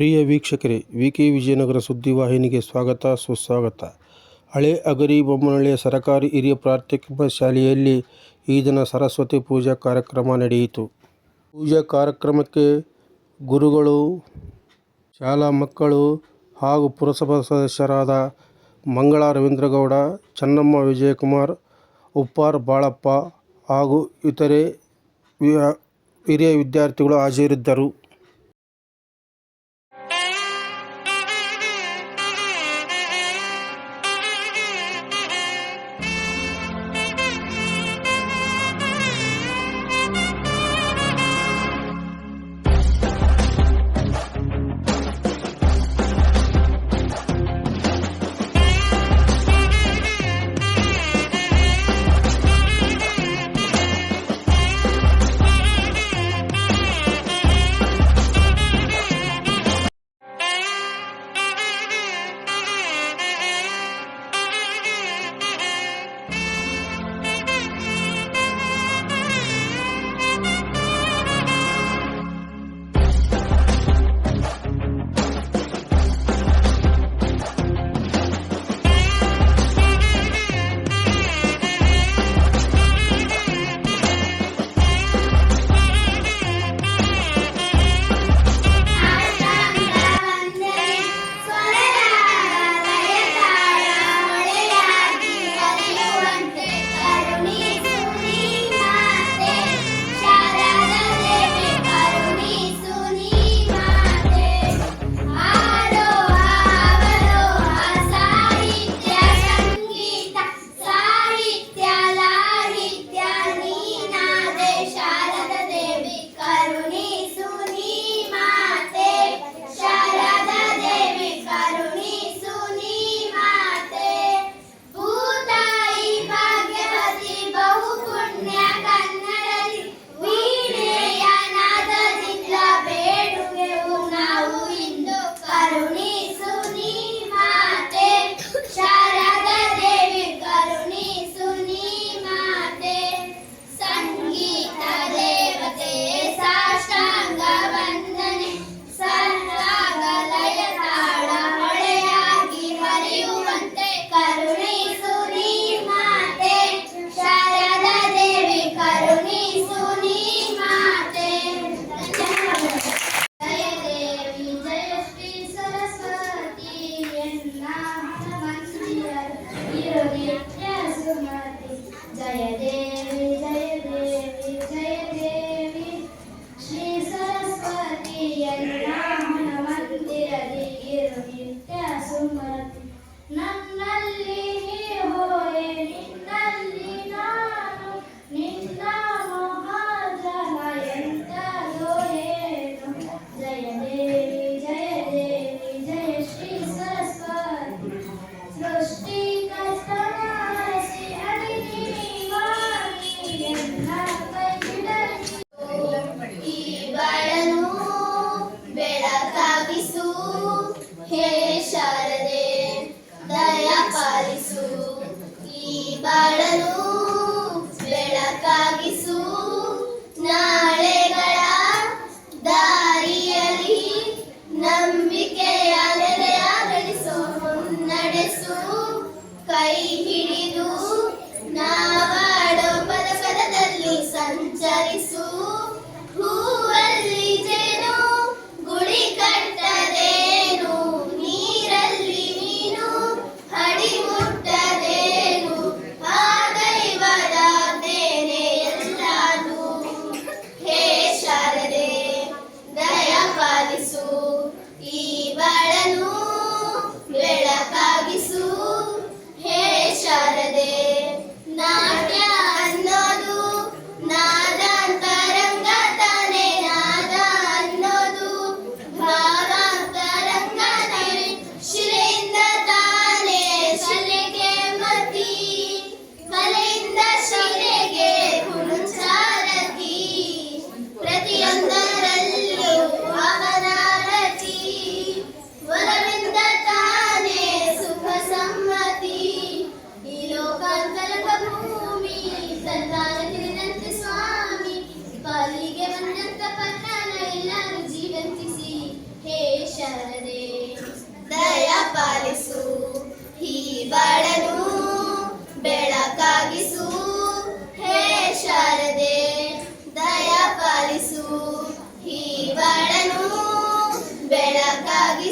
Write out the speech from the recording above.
ಪ್ರಿಯ ವೀಕ್ಷಕರೇ V K Vijayanagara ಸುದ್ದಿವಾಹಿನಿಗೆ ಸ್ವಾಗತ, ಸುಸ್ವಾಗತ. ಹಳೆ ಅಗರಿ ಬೊಮ್ಮನಹಳ್ಳಿಯ ಸರಕಾರಿ ಹಿರಿಯ ಪ್ರಾಥಮಿಕ ಶಾಲೆಯಲ್ಲಿ ಈ ದಿನ ಸರಸ್ವತಿ ಪೂಜಾ ಕಾರ್ಯಕ್ರಮ ನಡೆಯಿತು. ಪೂಜಾ ಕಾರ್ಯಕ್ರಮಕ್ಕೆ ಗುರುಗಳು, ಶಾಲಾ ಮಕ್ಕಳು ಹಾಗೂ ಪುರಸಭಾ ಸದಸ್ಯರಾದ ಮಂಗಳ ರವೀಂದ್ರಗೌಡ, ಚನ್ನಮ್ಮ ವಿಜಯಕುಮಾರ್, ಉಪ್ಪಾರ್ ಬಾಳಪ್ಪ ಹಾಗೂ ಇತರೆ ಹಿರಿಯ ವಿದ್ಯಾರ್ಥಿಗಳು ಹಾಜರಿದ್ದರು. れ David.